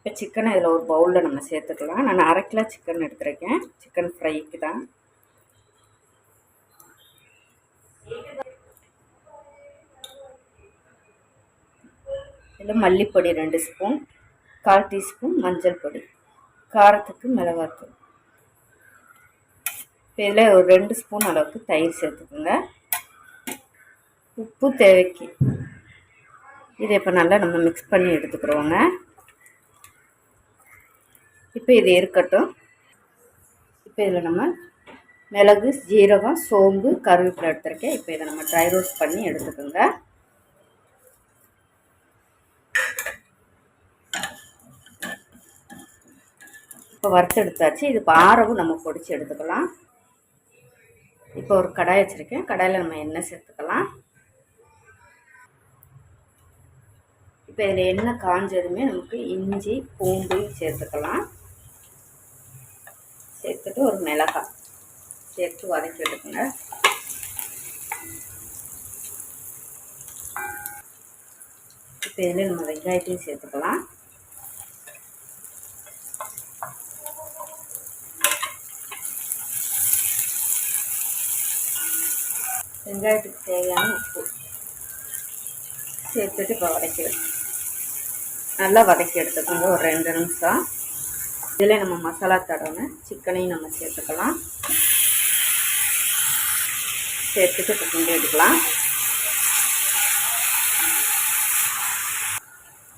இப்போ சிக்கனை இதில் ஒரு பவுலில் நம்ம சேர்த்துக்கலாம். நான் அரை கிலோ சிக்கன் எடுத்துருக்கேன். சிக்கன் ஃப்ரைக்கு தான். இதில் மல்லிப்பொடி ரெண்டு ஸ்பூன் கால் டீஸ்பூன் மஞ்சள் பொடி காரத்துக்கு மிளகாத்தூள். இதில் ஒரு ரெண்டு ஸ்பூன் அளவுக்கு தயிர் சேர்த்துக்குங்க. உப்பு தேவைக்கு. இதை இப்போ நல்லா நம்ம மிக்ஸ் பண்ணி எடுத்துக்கிறோங்க. இப்போ இது இருக்கட்டும். இப்போ இதில் நம்ம மிளகு ஜீரகம் சோம்பு கருவேப்பிலை எடுத்துருக்கேன். இப்போ இதை நம்ம ட்ரை ரோஸ்ட் பண்ணி எடுத்துக்கோங்க. இப்போ வறுத்து எடுத்தாச்சு. இது பாரவும் நம்ம பொடிச்சு எடுத்துக்கலாம். இப்போ ஒரு கடாய் வச்சுருக்கேன். கடாயில் நம்ம எண்ணெய் சேர்த்துக்கலாம். இப்போ இதில் எண்ணெய் காஞ்சதுமே நமக்கு இஞ்சி பூண்டு சேர்த்துக்கலாம். சேர்த்துட்டு ஒரு மிளகாய் சேர்த்து வதக்கி எடுக்குங்க இப்போ இதில் நம்ம வெங்காயத்தையும் சேர்த்துக்கலாம். வெங்காயத்துக்கு தேவையான உப்பு சேர்த்துட்டு இப்போ வதக்கி நல்லா வதக்கி எடுத்துக்கோங்க ஒரு ரெண்டு நிமிஷம். இதில் நம்ம மசாலா தடவை சிக்கனையும் நம்ம சேர்த்துக்கலாம். சேர்த்துட்டு இப்போ கிண்டி எடுக்கலாம்.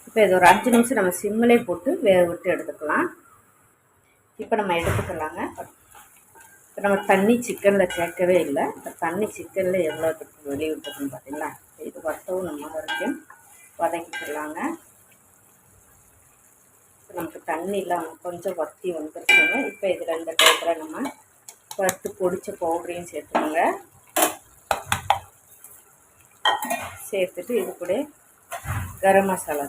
இப்போ இது ஒரு அஞ்சு நிமிஷம் நம்ம சிம்மிலே போட்டு வேக விட்டு எடுத்துக்கலாம். இப்போ நம்ம எடுத்துக்கலாங்க. இப்போ நம்ம தண்ணி சிக்கனில் சேர்க்கவே இல்லை. இப்போ தண்ணி சிக்கனில் எவ்வளோ வெளியே விட்டுருக்குன்னு பார்த்தீங்களா இது வத்தவும் நம்ம வரைக்கும் வதக்கிக்கலாங்க. தண்ணிலாம் கொஞ்சம் வத்தி வந்துருச்சுங்க. இப்போ இதில் இந்த டயத்தில் நம்ம வறுத்து பொடிச்ச பவுடரையும் சேர்த்துக்கோங்க. சேர்த்துட்டு இது கூட கரம் மசாலா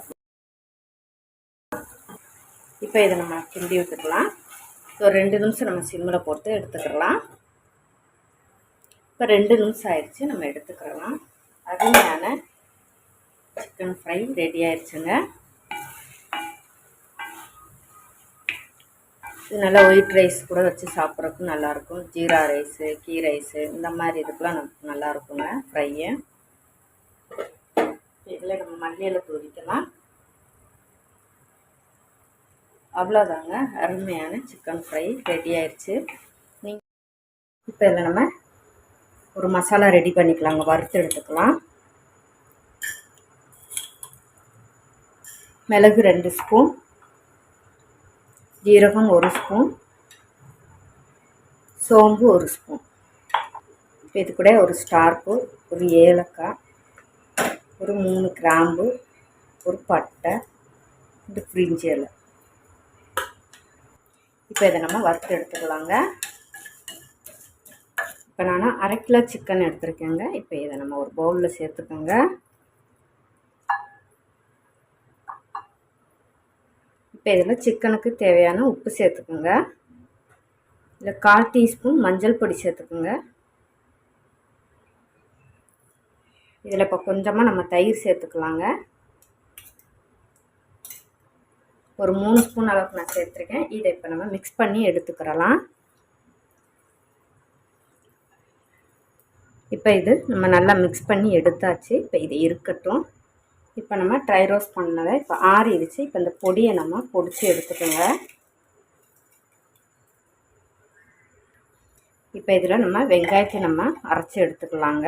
இப்போ இதை நம்ம கிண்டி விட்டுக்கலாம். ஒரு ரெண்டு நிமிஷம் நம்ம சிம்மில் போட்டு எடுத்துக்கலாம். இப்போ ரெண்டு நிமிஷம் ஆயிடுச்சு நம்ம எடுத்துக்கலாம். அருமையான சிக்கன் ஃப்ரை ரெடி ஆயிடுச்சுங்க. இது நல்லா ஒயிட் ரைஸ் கூட வச்சு சாப்பிட்றதுக்கும் நல்லாயிருக்கும். ஜீரா ரைஸு கீ ரைஸு இந்த மாதிரி இதுக்கெலாம் நமக்கு நல்லாயிருக்குங்க ஃப்ரையை இதில் நம்ம மல்லியில் தூவிக்கலாம். அவ்வளோதாங்க அருமையான சிக்கன் ஃப்ரை ரெடி ஆயிடுச்சு நீங்கள் இப்போ இதில் நம்ம ஒரு மசாலா ரெடி பண்ணிக்கலாங்க வறுத்து எடுத்துக்கலாம். மிளகு ரெண்டு ஸ்பூன். ஜீரகம் ஒரு ஸ்பூன். சோம்பு ஒரு ஸ்பூன். இது கூட ஒரு ஸ்டார்ப்பு ஒரு ஏலக்காய் ஒரு மூணு கிராம்பு ஒரு பட்டை இந்த பிரிஞ்சி இலை. இப்போ இதை நம்ம வறுத்து எடுத்துக்கலாங்க. இப்போ நான் அரை கிலோ சிக்கன் எடுத்துருக்கேங்க. இப்போ இதை நம்ம ஒரு பவுலில் சேர்த்துக்கோங்க. இப்போ இதில் சிக்கனுக்கு தேவையான உப்பு சேர்த்துக்குங்க. இதில் கால் டீஸ்பூன் மஞ்சள் பொடி சேர்த்துக்குங்க. இதில் இப்போ கொஞ்சமாக நம்ம தயிர் சேர்த்துக்கலாங்க. ஒரு மூணு ஸ்பூன் அளவுக்கு நான் சேர்த்துருக்கேன். இதை இப்போ நம்ம மிக்ஸ் பண்ணி எடுத்துக்கிறலாம். இப்போ இது நம்ம நல்லா மிக்ஸ் பண்ணி எடுத்தாச்சு. இப்போ இது இருக்கட்டும். இப்போ நம்ம ட்ரை ரோஸ்ட் பண்ணதை இப்போ ஆறிடுச்சு. இப்போ இந்த பொடியை நம்ம பொடிச்சு எடுத்துக்கோங்க. இப்போ இதில் நம்ம வெங்காயத்தை நம்ம அரைச்சி எடுத்துக்கலாங்க.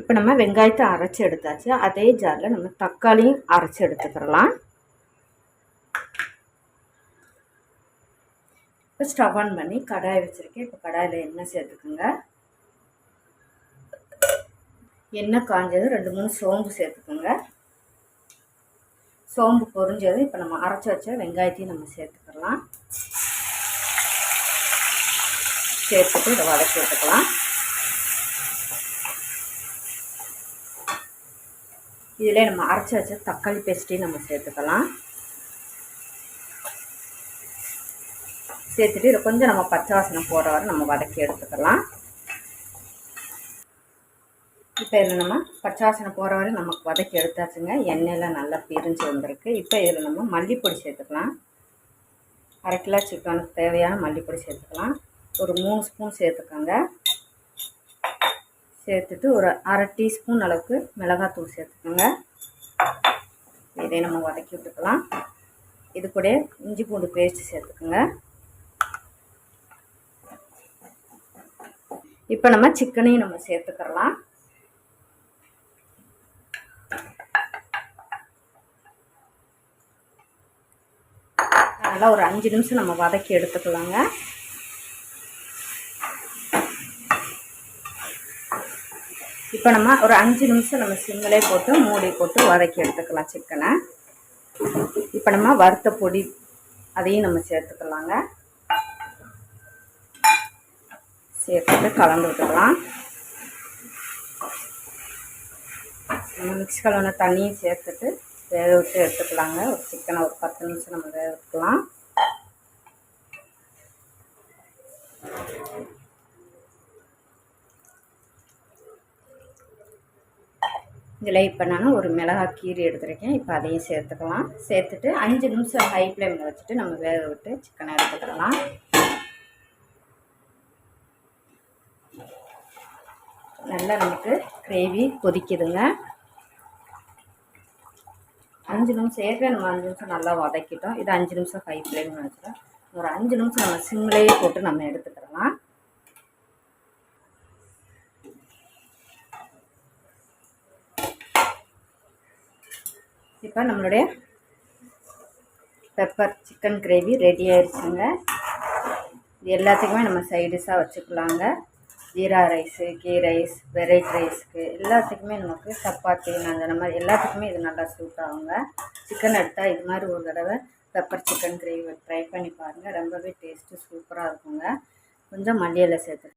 இப்போ நம்ம வெங்காயத்தை அரைச்சி எடுத்தாச்சு. அதே ஜாரில் நம்ம தக்காளியும் அரைச்சி எடுத்துக்கிறலாம். இப்போ ஸ்டவ் ஆன் பண்ணி கடாய் வச்சுருக்கேன். இப்போ கடாயில் எண்ணெய் சேர்த்துக்குங்க. எண்ணெய் காஞ்சது ரெண்டு மூணு சோம்பு சேர்த்துக்குங்க. சோம்பு பொரிஞ்சது இப்போ நம்ம அரைச்சி வச்ச வெங்காயத்தையும் நம்ம சேர்த்துக்கலாம். சேர்த்துட்டு இதை வதக்கி விட்டுக்கலாம். இதில் நம்ம அரைச்சி வச்ச தக்காளி பேஸ்ட்டையும் நம்ம சேர்த்துக்கலாம். சேர்த்துட்டு இதை கொஞ்சம் நம்ம பச்சை வாசனை போடுற வரை நம்ம வதக்கி எடுத்துக்கலாம். இப்போ இதில் நம்ம பச்சாசனை போகிற வரை நமக்கு வதக்கி எடுத்தாச்சுங்க. எண்ணெயில் நல்லா பிரிஞ்சு வந்திருக்கு. இப்போ இதில் நம்ம மல்லிப்பொடி சேர்த்துக்கலாம். அரை கிலோ சிக்கனுக்கு தேவையான மல்லிப்பொடி சேர்த்துக்கலாம். ஒரு மூணு ஸ்பூன் சேர்த்துக்கோங்க. சேர்த்துட்டு ஒரு அரை டீஸ்பூன் அளவுக்கு மிளகாத்தூள் சேர்த்துக்கோங்க. இதை நம்ம வதக்கி விட்டுக்கலாம். இது கூட இஞ்சி பூண்டு பேஸ்ட் சேர்த்துக்கோங்க. இப்போ நம்ம சிக்கனையும் நம்ம சேர்த்துக்கிறலாம். நல்லா ஒரு அஞ்சு நிமிஷம் நம்ம வதக்கி எடுத்துக்கலாங்க. இப்போ நம்ம ஒரு அஞ்சு நிமிஷம் நம்ம சிம்மிலே போட்டு மூடி போட்டு வதக்கி எடுத்துக்கலாம் சிக்கனை. இப்போ நம்ம வறுத்த பொடி அதையும் நம்ம சேர்த்துக்கலாங்க. சேர்த்துட்டு கலந்து விட்டுக்கலாம். நம்ம மிக்ஸ் கலந்த தண்ணியும் சேர்த்துட்டு வேக விட்டு எடுத்துக்கலாங்க. ஒரு சிக்கனை ஒரு பத்து நிமிஷம் நம்ம வேக விட்டுக்கலாம். இதில் இப்போ நான் ஒரு மிளகாய் கீரி எடுத்துருக்கேன். இப்போ அதையும் சேர்த்துக்கலாம். சேர்த்துட்டு அஞ்சு நிமிஷம் ஹை ஃப்ளேமில் வச்சுட்டு நம்ம வேக விட்டு சிக்கனை எடுத்துக்கலாம். நல்லா நமக்கு கிரேவி கொதிக்குதுங்க. அஞ்சு நிமிஷம் ஏற்கனவே நம்ம அஞ்சு நிமிஷம் நல்லா வதக்கிட்டோம். இது அஞ்சு நிமிஷம் ஹை ஃப்ளேமில் வச்சுட்டோம். ஒரு அஞ்சு நிமிஷம் நம்ம சிம்லேயே போட்டு நம்ம எடுத்துக்கலாம். இப்போ நம்மளுடைய பெப்பர் சிக்கன் கிரேவி ரெடி ஆயிடுச்சுங்க இது எல்லாத்துக்குமே நம்ம சைடிஷாக வச்சுக்கலாங்க. Jeera rice ghee rice variety ரைஸ்க்கு எல்லாத்துக்குமே நமக்கு சப்பாத்தி நாங்கள் அந்த மாதிரி எல்லாத்துக்குமே இது நல்லா சூட் ஆகுங்க. சிக்கன் எடுத்தால் இது மாதிரி ஒரு தடவை பெப்பர் சிக்கன் கிரேவி ட்ரை பண்ணி பாருங்கள் ரொம்பவே டேஸ்ட்டு சூப்பராக இருக்குங்க. கொஞ்சம் மல்லியில் சேர்த்து